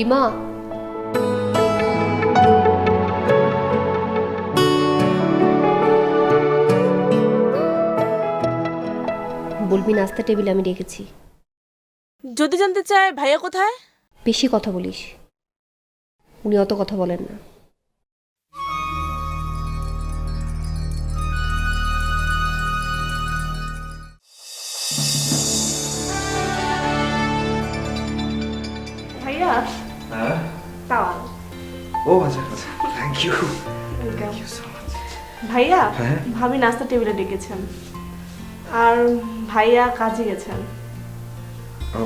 রিমা বলবি নাস্তা টেবিলে আমি রেখেছি যদি জানতে চায় ভাইয়া কোথায়? বেশি কথা বলিস। উনি অত কথা বলেন না। ভাইয়া ও আচ্ছা আচ্ছা। Thank you thank you so much ভাইয়া হ্যাঁ? ভাবি নাস্তা টেবিলে ডেকেছেন। আর ভাইয়া কাজে গেছেন। ও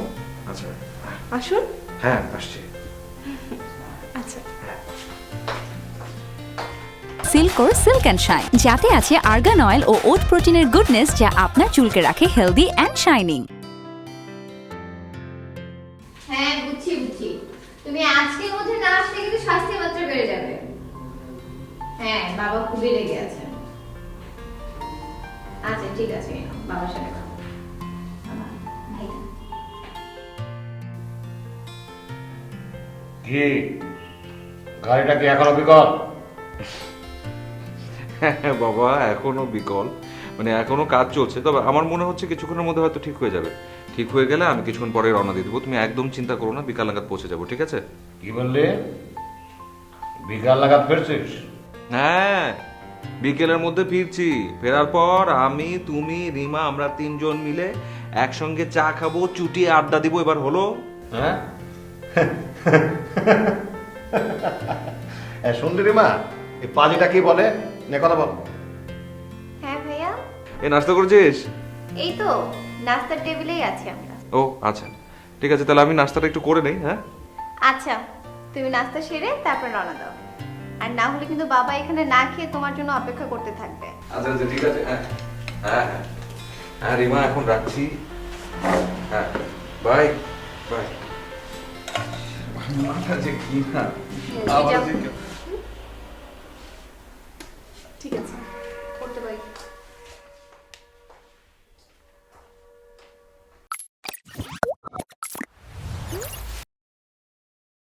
আচ্ছা। আসুন। হ্যাঁ আসছি। আচ্ছা। সিল্কোর সিল্ক অ্যান্ড শাইন যাতে আছে আর্গান অয়েল ও ওট প্রোটিনের গুডনেস যা আপনার চুলকে রাখে হেলদি অ্যান্ড শাইনিং। বাবা খুবই রেগে আছে। আচ্ছা ঠিক আছে বাবার সাথে। কি? গাড়িটা কি এখনও বিকল? বাবা এখনও বিকল। মানে এখনও কাজ চলছে তবে আমার মনে হচ্ছে কিছুক্ষণের মধ্যে হয়তো ঠিক হয়ে যাবে। ঠিক হয়ে গেলে আমি কিছুক্ষণ পরে রওনা দিয়ে দেবো। তুমি একদম চিন্তা করো না বিকাল নাগাদ পৌঁছে যাব ঠিক আছে? কি বললি? বিকাল লাগাত ফিরছিস? হ্যাঁ বিকেলের মধ্যে ফিরছি। ফেরার পর আমি তুমি রিমা আমরা তিনজন মিলে একসঙ্গে চা খাব চুটি আড্ডা দিব এবার হলো? হ্যাঁ? এ, সুন্দরী মা এই পাজিটা কি বলে? নে কথা বল। হ্যাঁ ভাইয়া? এ নাস্তা করেছিস? এই তো নাস্তার টেবিলেই আছি আমরা। ও আচ্ছা। ঠিক আছে তাহলে আমি নাস্তাটা একটু করে নেই হ্যাঁ? আচ্ছা তুমি নাস্তা সেরে তারপর রওনা দাও। আর না হলে কিন্তু বাবা এখানে না খেয়ে তোমার জন্য অপেক্ষা করতে থাকবে। আচ্ছা আচ্ছা ঠিক আছে হ্যাঁ হ্যাঁ হ্যাঁ। হ্যাঁ রিমা এখন রাখছি। হ্যাঁ বাই বাই মাথা যে কি না